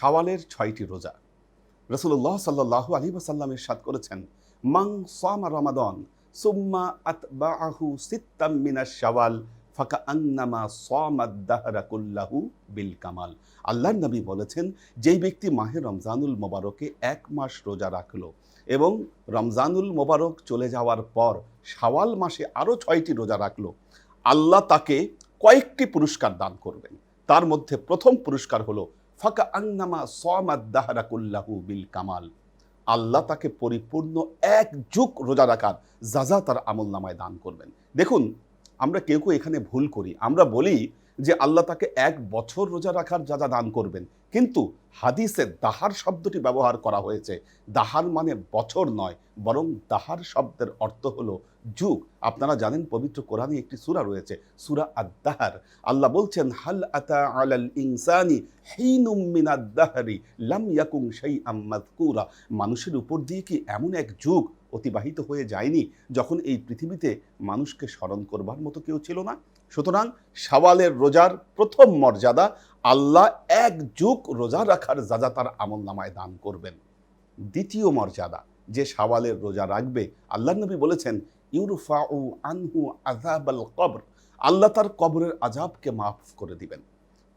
শাওয়ালের ছয়টি রোজা। রসুল্লাহ সাল্লাহ আলী ওসাল্লামের সাদ করেছেন মাং সামা রমাদন, সুম্মা আতবাহু সিত্তাম মিনাশ শাওয়াল ফাকা আন্নামা সামাদ্দাহরাকুল্লাহু বিল কামাল। আল্লাহর নবী বলেছেন, যেই ব্যক্তি মাহে রমজানুল মোবারকে এক মাস রোজা রাখল এবং রমজানুল মোবারক চলে যাওয়ার পর শাওয়াল মাসে আরও ছয়টি রোজা রাখল, আল্লাহ তাকে কয়েকটি পুরস্কার দান করবেন। তার মধ্যে প্রথম পুরস্কার হলো ফাকা আন্নামা সামাদ্দাহরা কুল্লাহু বিল কামাল। আল্লাহ তাকে পরিপূর্ণ এক যুগ রোজা রাখার যা যা তার আমল নামায় দান করবেন। দেখুন, আমরা কেউ কেউ এখানে ভুল করি। আমরা বলি যে আল্লাহ তাকে এক বছর রোজা রাখার যাজা দান করবেন। কিন্তু হাদিসে দাহার শব্দটি ব্যবহার করা হয়েছে। দাহার মানে বছর নয়, বরং দাহার শব্দের অর্থ হলো যুগ। আপনারা জানেন পবিত্র কোরআনে একটি সূরা রয়েছে, সুরা আদ-দাহার। আল্লাহ বলছেন, হাল আতা আলাল ইনসানি দাহরি লাম ইয়াকুম শাইআম মাযকুরা। মানুষের উপর দিয়ে কি এমন এক যুগ অতিবাহিত হয়ে যায়নি যখন এই পৃথিবীতে মানুষকে স্মরণ করবার মতো কেউ ছিল না। সুতরাং শাওয়ালের রোজার প্রথম মর্যাদা আল্লাহ এক যুগ রোজা রাখার যাজা তার আমল নামায় দান করবেন। দ্বিতীয় মর্যাদা, যে শাওয়ালের রোজা রাখবে আল্লাহ নবী বলেছেন ইউরফা ও আনহু আজাবাল কবর। আল্লাহ তার কবরের আজাবকে মাফ করে দিবেন।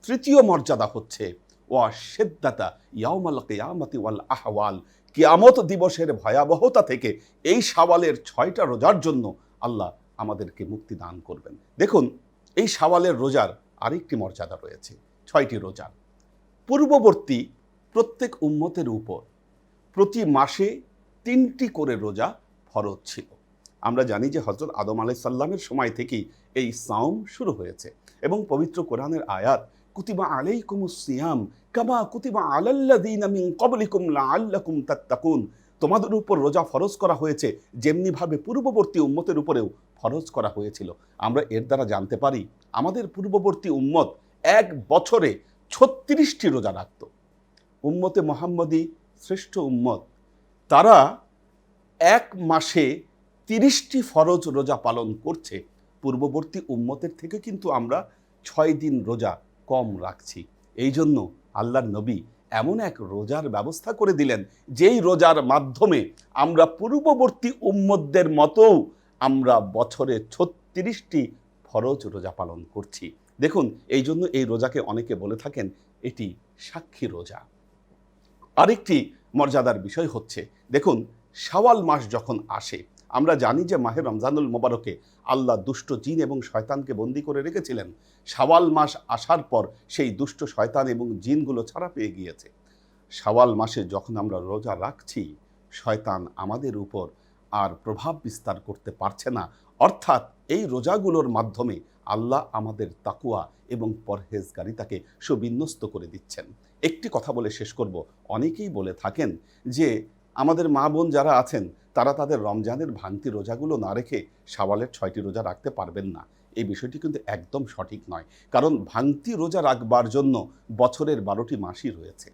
তৃতীয় মর্যাদা হচ্ছে ওয়া সেদ্দাতা ইয়াউমাল কিয়ামতি ওয়াল আহওয়াল। কিয়ামত দিবসের ভয়াবহতা থেকে এই শাওয়ালের ছয়টা রোজার জন্য আল্লাহ আমাদেরকে মুক্তি দান করবেন। দেখুন, এই শাওয়ালের রোজার আরেকটি মর্যাদা রয়েছে, ছয়টি রোজার পূর্ববর্তী প্রত্যেক উম্মতের উপর প্রতি মাসে তিনটি করে রোজা ফরজ ছিল। আমরা জানি যে হজরত আদম আলাইসাল্লামের সময় থেকেই এই সাওম শুরু হয়েছে এবং পবিত্র কোরআনের আয়াত কুতিবা আলাইকুম সিয়াম কামা কুতিবা আলাল্লাযীনা মিন ক্বাবলিকুম লাআল্লাকুম তাত্তাকুন তোমাদের উপর রোজা ফরজ করা হয়েছে, যেমনিভাবে পূর্ববর্তী উম্মতের উপরেও ফরজ করা হয়েছিল। আমরা এর দ্বারা জানতে পারি, আমাদের পূর্ববর্তী উম্মত এক বছরে ছত্রিশটি রোজা রাখত। উম্মতে মোহাম্মদী শ্রেষ্ঠ উম্মত। তারা এক মাসে তিরিশটি ফরজ রোজা পালন করছে। পূর্ববর্তী উম্মতের থেকে কিন্তু আমরা ছয় দিন রোজা কম রাখছি। এই জন্য আল্লাহর নবী এমন এক রোজার ব্যবস্থা করে দিলেন, যেই রোজার মাধ্যমে আমরা পূর্ববর্তী উম্মদদের মতো আমরা বছরে ছত্রিশটি ফরজ রোজা পালন করছি। দেখুন এই জন্য এই রোজাকে অনেকে বলে থাকেন, এটি সাক্ষী রোজা। আরেকটি মর্যাদার বিষয় হচ্ছে, দেখুন, শাওয়াল মাস যখন আসে আমরা জানি যে মাহে রমজানুল মোবারকে আল্লাহ দুষ্ট জিন এবং শয়তানকে বন্দি করে রেখেছিলেন। শাওয়াল মাস আসার পর সেই দুষ্ট শয়তান এবং জিনগুলো ছাড়া পেয়ে গিয়েছে। শাওয়াল মাসে যখন আমরা রোজা রাখছি, শয়তান আমাদের উপর আর প্রভাব বিস্তার করতে পারছে না। অর্থাৎ এই রোজাগুলোর মাধ্যমে আল্লাহ আমাদের তাকুয়া এবং পরহেজগারিতাকে সুবিন্যস্ত করে দিচ্ছেন। একটি কথা বলে শেষ করব। অনেকেই বলে থাকেন যে আমাদের মা বোন যারা আছেন, তারা তাদের রমজানের ভান্তি রোজাগুলো না রেখে সাওয়ালের ছয়টি রোজা রাখতে পারবেন না। এই বিষয়টি কিন্তু একদম সঠিক নয়। কারণ ভাঙতি রোজা রাখবার জন্য বছরের বারোটি মাসই রয়েছে।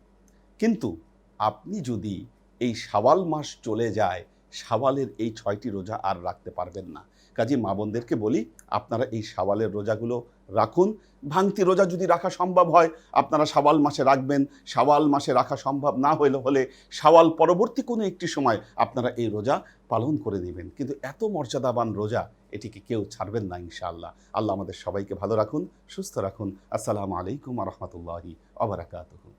কিন্তু আপনি যদি এই সাওয়াল মাস চলে যায়, সাওয়ালের এই ছয়টি রোজা আর রাখতে পারবেন না। কাজে মা বোনদেরকে বলি, আপনারা এই শাওয়ালের রোজাগুলো রাখুন। ভাঙতি রোজা যদি রাখা সম্ভব হয়, আপনারা শাওয়াল মাসে রাখবেন। শাওয়াল মাসে রাখা সম্ভব না হলে হলে শাওয়াল পরবর্তী কোনো একটি সময় আপনারা এই রোজা পালন করে নেবেন। কিন্তু এত মর্যাদাবান রোজা এটিকে কেউ ছাড়বেন না ইনশাআল্লাহ। আল্লাহ আমাদের সবাইকে ভালো রাখুন, সুস্থ রাখুন। আসসালামু আলাইকুম রহমতুল্লাহি আবরাকাতহু